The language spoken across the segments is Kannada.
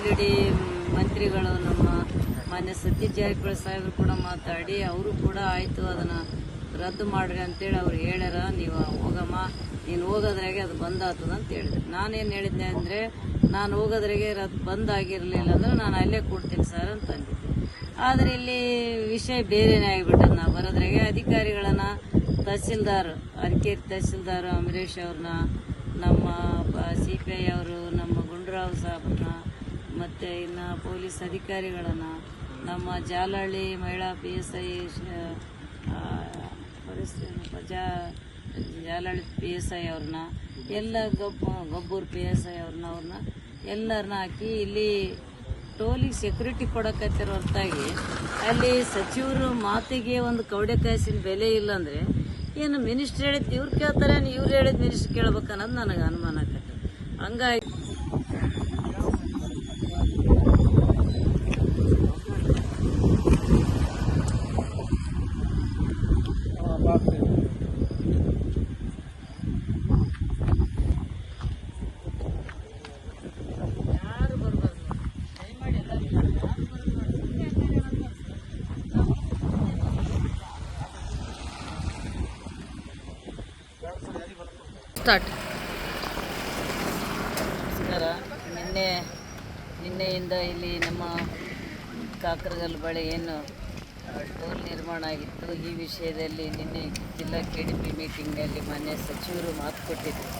ಪಿ ಡಿ ಮಂತ್ರಿಗಳು ನಮ್ಮ ಮಾನ್ಯ ಸತೀಶ್ ಜಾರಕಿಹೊಳಿ ಸಾಹೇಬರು ಕೂಡ ಮಾತಾಡಿ, ಅವರು ಕೂಡ ಆಯಿತು ಅದನ್ನು ರದ್ದು ಮಾಡ್ರಿ ಅಂತೇಳಿ ಅವ್ರು ಹೇಳ್ಯಾರ, ನೀವು ಹೋಗಮ್ಮ. ನೀನು ಹೋಗೋದ್ರಾಗೆ ಅದು ಬಂದ್ ಆಗ್ತದ ಅಂತ ಹೇಳಿದ್ರು. ನಾನೇನು ಹೇಳಿದ್ದೆ ಅಂದರೆ, ನಾನು ಹೋಗೋದ್ರಾಗೆ ರದ್ದು ಬಂದ್ ಆಗಿರಲಿಲ್ಲ ಅಂದ್ರೆ ನಾನು ಅಲ್ಲೇ ಕೊಡ್ತೀನಿ ಸರ್ ಅಂತ ಅಂದಿದ್ದೆ. ಆದರೆ ಇಲ್ಲಿ ವಿಷಯ ಬೇರೆನೇ ಆಗಿಬಿಟ್ಟ ನಾ ಬರೋದ್ರಾಗೆ ಅಧಿಕಾರಿಗಳನ್ನ, ತಹಸೀಲ್ದಾರ್ ಅರಕೇರಿ ತಹಸೀಲ್ದಾರ್ ಅಮರೇಶ್ ಅವ್ರನ್ನ, ನಮ್ಮ ಸಿ ಪಿ ಐ ಅವರು, ನಮ್ಮ ಗುಂಡ್ರಾವ್ ಸಾಹೇಬ್ರನ್ನ ಮತ್ತು ಇನ್ನು ಪೊಲೀಸ್ ಅಧಿಕಾರಿಗಳನ್ನು, ನಮ್ಮ ಜಾಲಹಳ್ಳಿ ಮಹಿಳಾ ಪಿ ಎಸ್ ಐ ಜಾ ಜಾಲಹಳ್ಳಿ ಪಿ ಎಸ್ ಐ ಅವ್ರನ್ನ, ಎಲ್ಲ ಗಬ್ಬ, ಗಬ್ಬೂರು ಪಿ ಎಸ್ ಐ ಅವ್ರನ್ನ ಅವ್ರನ್ನ ಎಲ್ಲರನ್ನ ಹಾಕಿ ಇಲ್ಲಿ ಟೋಲಿಗೆ ಸೆಕ್ಯೂರಿಟಿ ಕೊಡಕತ್ತಿರೋ ಹೊರತಾಗಿ ಅಲ್ಲಿ ಸಚಿವರು ಮಾತಿಗೆ ಒಂದು ಕವಡೆ ಕಾಯಿಸಿನ ಬೆಲೆ ಇಲ್ಲ ಅಂದರೆ ಏನು ಮಿನಿಸ್ಟ್ರ್ ಹೇಳಿದ್ದು ಇವ್ರು ಕೇಳ್ತಾರೆ ಇವ್ರು ಹೇಳಿದ ಮಿನಿಸ್ಟ್ರ್ ಕೇಳ್ಬೇಕು ಅನ್ನೋದು ನನಗೆ ಅನುಮಾನ ಆಕತ್ತೆ ಹಂಗಾಗಿ ಸ್ಟಾರ್ಟ್. ನಮಸ್ಕಾರ. ನಿನ್ನೆ, ನಿನ್ನೆಯಿಂದ ಇಲ್ಲಿ ನಮ್ಮ ಕಾಕರಗಲ್ ಬಳಿ ಏನು ಟೋಲ್ ನಿರ್ಮಾಣ ಆಗಿತ್ತು. ಈ ವಿಷಯದಲ್ಲಿ ನಿನ್ನೆ ಜಿಲ್ಲಾ ಕೆ ಡಿ ಪಿ ಮೀಟಿಂಗ್ನಲ್ಲಿ ಮಾನ್ಯ ಸಚಿವರು ಮಾತು ಕೊಟ್ಟಿದ್ದರು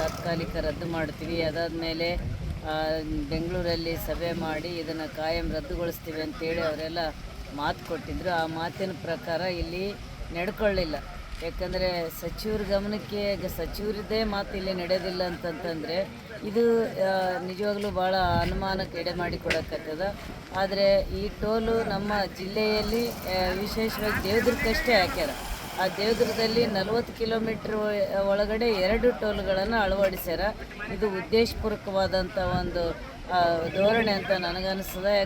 ತಾತ್ಕಾಲಿಕ ರದ್ದು ಮಾಡ್ತೀವಿ. ಅದಾದ ಮೇಲೆ ಬೆಂಗಳೂರಲ್ಲಿ ಸಭೆ ಮಾಡಿ ಇದನ್ನು ಕಾಯಂ ರದ್ದುಗೊಳಿಸ್ತೀವಿ ಅಂತೇಳಿ ಅವರೆಲ್ಲ ಮಾತು ಕೊಟ್ಟಿದ್ದರು ಆ ಮಾತಿನ ಪ್ರಕಾರ ಇಲ್ಲಿ ನಡ್ಕೊಳ್ಳಿಲ್ಲ. ಯಾಕಂದರೆ ಸಚಿವರ ಗಮನಕ್ಕೆ ಸಚಿವರಿದ್ದೇ ಮಾತು ಇಲ್ಲಿ ನಡೆಯೋದಿಲ್ಲ ಅಂತಂತಂದರೆ ಇದು ನಿಜವಾಗ್ಲೂ ಭಾಳ ಅನುಮಾನಕ್ಕೆ ಎಡೆ ಮಾಡಿ ಕೊಡಕತ್ತದ ಆದರೆ ಈ ಟೋಲು ನಮ್ಮ ಜಿಲ್ಲೆಯಲ್ಲಿ ವಿಶೇಷವಾಗಿ ದೇವದುರ್ಗಕ್ಕಷ್ಟೇ ಹಾಕ್ಯಾರ. ಆ ದೇವದುರ್ಗದಲ್ಲಿ ನಲವತ್ತು ಕಿಲೋಮೀಟ್ರ್ ಒಳಗಡೆ ಎರಡು ಟೋಲ್ಗಳನ್ನು ಅಳವಡಿಸ್ಯಾರ. ಇದು ಉದ್ದೇಶಪೂರ್ವಕವಾದಂಥ ಒಂದು ಧೋರಣೆ ಅಂತ ನನಗನ್ನಿಸ್ತದೆ